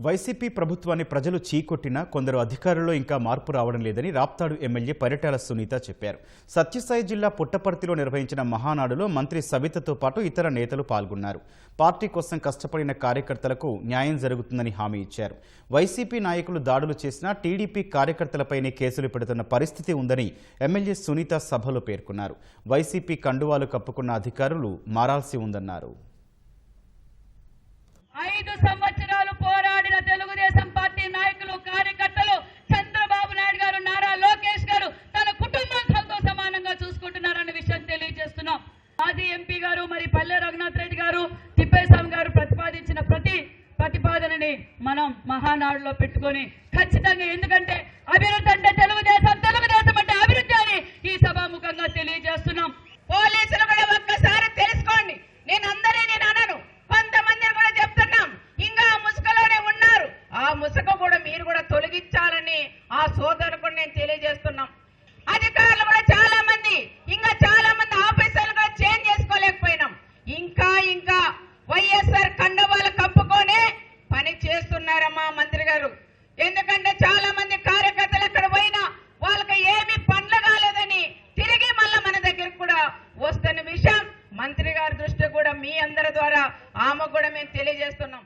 YCP ప్రభుత్వాన్ని ప్రజలు చీకొట్టినా కొందరు అధికారుల్లో ఇంకా మార్పు రావడం లేదని రాప్తాడు ఎమ్మెల్యే పరిటాల సునీత చెప్పారు. సత్యసాయి జిల్లా పుట్టపర్తిలో నిర్వహించిన మహానాడులో మంత్రి సవితతో పాటు ఇతర నేతలు పాల్గొన్నారు. పార్టీ కోసం కష్టపడిన కార్యకర్తలకు న్యాయం జరుగుతుందని హామీ ఇచ్చారు. వైసీపీ నాయకులు దాడులు చేసినా టీడీపీ కార్యకర్తలపైనే కేసులు పెడుతున్న పరిస్థితి ఉందని ఎమ్మెల్యే సునీత సభలో పేర్కొన్నారు. వైసీపీ కండువాలు కప్పుకున్న అధికారులు మారాల్సి ఉందన్నారు. తిప్పేస్వామి గారు. ప్రతిపాదించిన ప్రతి ప్రతిపాదనని మనం మహానాడులో పెట్టుకొని ఖచ్చితంగా ఎందుకంటే అభివృద్ధి అంటే తెలుగుదేశం తెలుగుదేశం అంటే అభివృద్ధి అని ఈ సభాముఖంగా తెలియజేస్తున్నాం. పోలీసులు కూడా ఒక్కసారి తెలుసుకోండి. నేను అందరినీ నేను అనను. కొంతమందిని కూడా చెప్తున్నాం. ఇంకా ఆ ముసుకలోనే ఉన్నారు. ఆ ముసుక కూడా మీరు కూడా తొలగించాలని ఆ సోదరు కూడా నేను తెలియజేస్తున్నాం. అధికారులు కూడా చాలా మంది ఇంకా చాలా మంది ఆఫీసర్లు కూడా చేంజ్ చేసుకోలేకపోయినాం. ఇంకా ఇంకా వైఎస్ఆర్ కండవాలు కప్పుకొనే పని చేస్తున్నారమ్మా మంత్రి గారు. ఎందుకంటే చాలా మంది కార్యకర్తలు ఎక్కడ పోయినా వాళ్ళకి ఏమి పనులు కాలేదని తిరిగి మళ్ళీ మన దగ్గరకు కూడా వస్తున్న విషయం మంత్రి గారి దృష్టి కూడా మీ అందరి ద్వారా ఆమె కూడా మేము తెలియజేస్తున్నాం.